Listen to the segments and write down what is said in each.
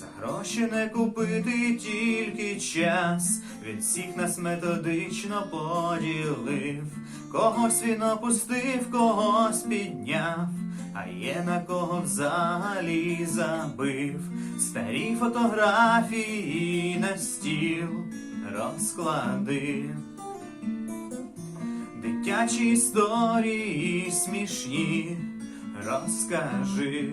За гроші не купити тільки час. Він всіх нас методично поділив. Когось він опустив, когось підняв, а є на кого взагалі забив. Старі фотографії на стіл розклади. Дитячі історії смішні розкажи.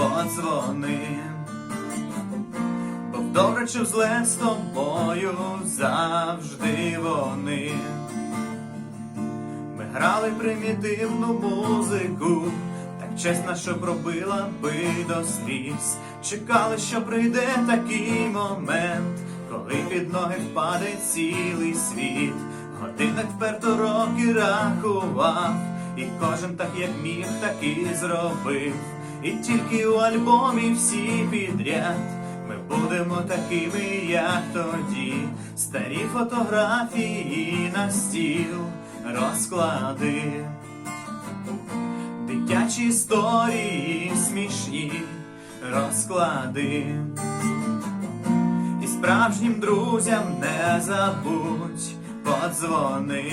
подзвони, бо добре чи зле з тобою завжди вони. Ми грали примітивну музику, так чесно, що пробила би до сліз. Чекали, що прийде такий момент, коли під ноги впаде цілий світ. Годинник вперто роки рахував, і кожен так як міг, так і зробив. І тільки у альбомі всі підряд. Ми будемо такими, як тоді, старі фотографії на стіл розклади, дитячі історії смішні розклади, і справжнім друзям не забудь подзвони.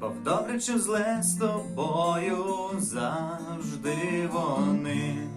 бо в добре чи зле з тобою завжди вони.